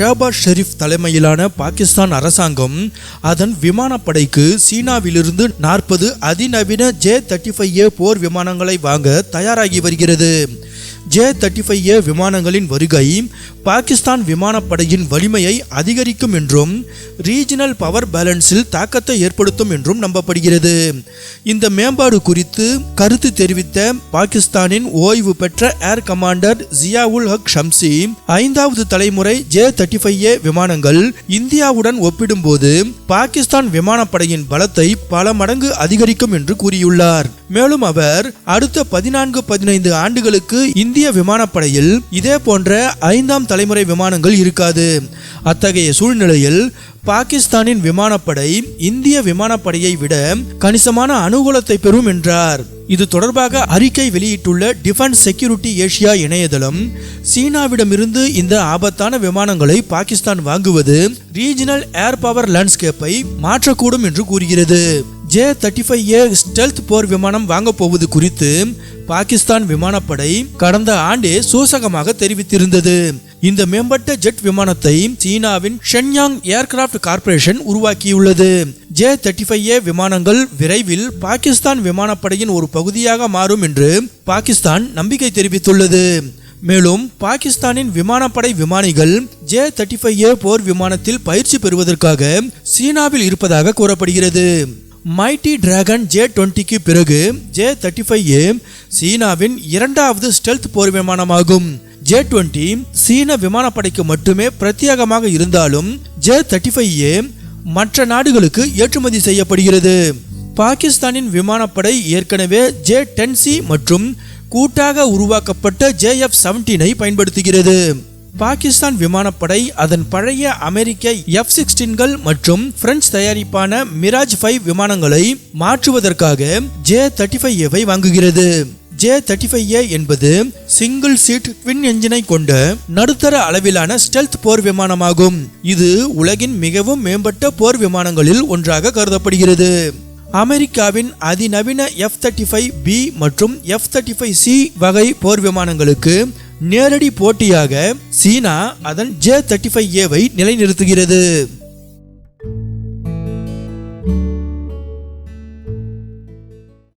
ஷேபாஸ் ஷெரீப் தலைமையிலான பாகிஸ்தான் அரசாங்கம் அதன் விமானப்படைக்கு சீனாவிலிருந்து நாற்பது அதிநவீன ஜே தேர்ட்டி ஃபைவ் ஏ போர் விமானங்களை வாங்க தயாராகி வருகிறது. ஜே தேர்ட்டி ஃபைவ் ஏ விமானங்களின் வருகை பாகிஸ்தான் விமானப்படையின் வலிமையை அதிகரிக்கும் என்றும் ரீஜினல் பவர் பேலன்ஸில் தாக்கத்தை ஏற்படுத்தும் என்றும் நம்பப்படுகிறது. இந்த மேம்பாடு குறித்து கருத்து தெரிவித்த பாகிஸ்தானின் ஓய்வு பெற்ற ஏர் கமாண்டர் ஜியாவுல் ஹக் ஷம்சி ஐந்தாவது தலைமுறை ஜே தேர்ட்டி ஃபைவ் ஏ விமானங்கள் இந்தியாவுடன் ஒப்பிடும்போது பாகிஸ்தான் விமானப்படையின் பலத்தை பல மடங்கு அதிகரிக்கும் என்று கூறியுள்ளார். மேலும் அவர் அடுத்த பதினான்கு பதினைந்து ஆண்டுகளுக்கு இந்திய இந்திய விமானப்படையில் இதே போன்ற ஐந்தாம் தலைமுறை விமானங்கள் இருக்காது. அத்தகைய சூழ்நிலையில் பாகிஸ்தானின் விமானப்படை இந்திய விமானப்படையை விட கணிசமான அனுகூலத்தை பெறும் என்றார். இது தொடர்பாக அறிக்கை வெளியிட்டுள்ள டிஃபென்ஸ் செக்யூரிட்டி ஏஷியா இணையதளம் சீனாவிடமிருந்து இந்த ஆபத்தான விமானங்களை பாகிஸ்தான் வாங்குவது ரீஜினல் ஏர் பவர் லேண்ட்ஸ்கேப்பை மாற்றக்கூடும் என்று கூறுகிறது. J thirty five A stealth போர் விமானம் வாங்கப் போவது குறித்து பாகிஸ்தான் விமானப்படை கடந்த ஆண்டே சூசகமாக தெரிவித்திருந்தது. இந்த மேம்பட்ட ஜெட் விமானத்தை சீனாவின் ஷென்யாங் ஏர்கிராப்ட் கார்ப்பரேஷன் உருவாக்கியுள்ளது. ஜே தேர்ட்டி ஃபைவ் ஏ விமானங்கள் விரைவில் பாகிஸ்தான் விமானப்படையின் ஒரு பகுதியாக மாறும் என்று பாகிஸ்தான் நம்பிக்கை தெரிவித்துள்ளது. மேலும் பாகிஸ்தானின் விமானப்படை விமானிகள் ஜே தேர்ட்டி ஃபைவ் ஏ போர் விமானத்தில் பயிற்சி பெறுவதற்காக சீனாவில் இருப்பதாக கூறப்படுகிறது. மைட்டி டிராகன் ஜே டுவெண்ட்டிக்கு பிறகு ஜே தேர்ட்டி ஃபைவ் ஏ சீனாவின் இரண்டாவது ஸ்டெல்த் போர் விமானமாகும். ஜே டுவெண்ட்டி சீன விமானப்படைக்கு மட்டுமே பிரத்யேகமாக இருந்தாலும் ஜே தேர்ட்டி ஃபைவ் ஏ மற்ற நாடுகளுக்கு ஏற்றுமதி செய்யப்படுகிறது. பாகிஸ்தானின் விமானப்படை ஏற்கனவே ஜே டென் சி மற்றும் கூட்டாக உருவாக்கப்பட்ட ஜே எஃப் செவன்டீனை பயன்படுத்துகிறது. பாகிஸ்தான் விமானப்படை அதன் பழைய அமெரிக்க எஃப் சிக்ஸ்டீன்கள் மற்றும் பிரெஞ்சு தயாரிப்பான மிராஜ் ஃபைவ் விமானங்களை மாற்றுவதற்காக ஜே தேர்ட்டி ஃபைவ் ஏவை வாங்குகிறது. ஜே தேர்ட்டி ஃபைவ் ஏ என்பது சிங்கிள் சீட் ட்வின் என்ஜினை கொண்ட நடுத்தர அளவிலான ஸ்டெல்த் போர் விமானமாகும். இது உலகின் மிகவும் மேம்பட்ட போர் விமானங்களில் ஒன்றாக கருதப்படுகிறது. அமெரிக்காவின் அதிநவீன எஃப் தேர்ட்டி ஃபைவ் பி மற்றும் எஃப் தேர்ட்டி ஃபைவ் சி வகை போர் விமானங்களுக்கு நேரடி போட்டியாக சீனா அதன் ஜே தேர்ட்டி ஃபைவ் ஏவை நிலைநிறுத்துகிறது.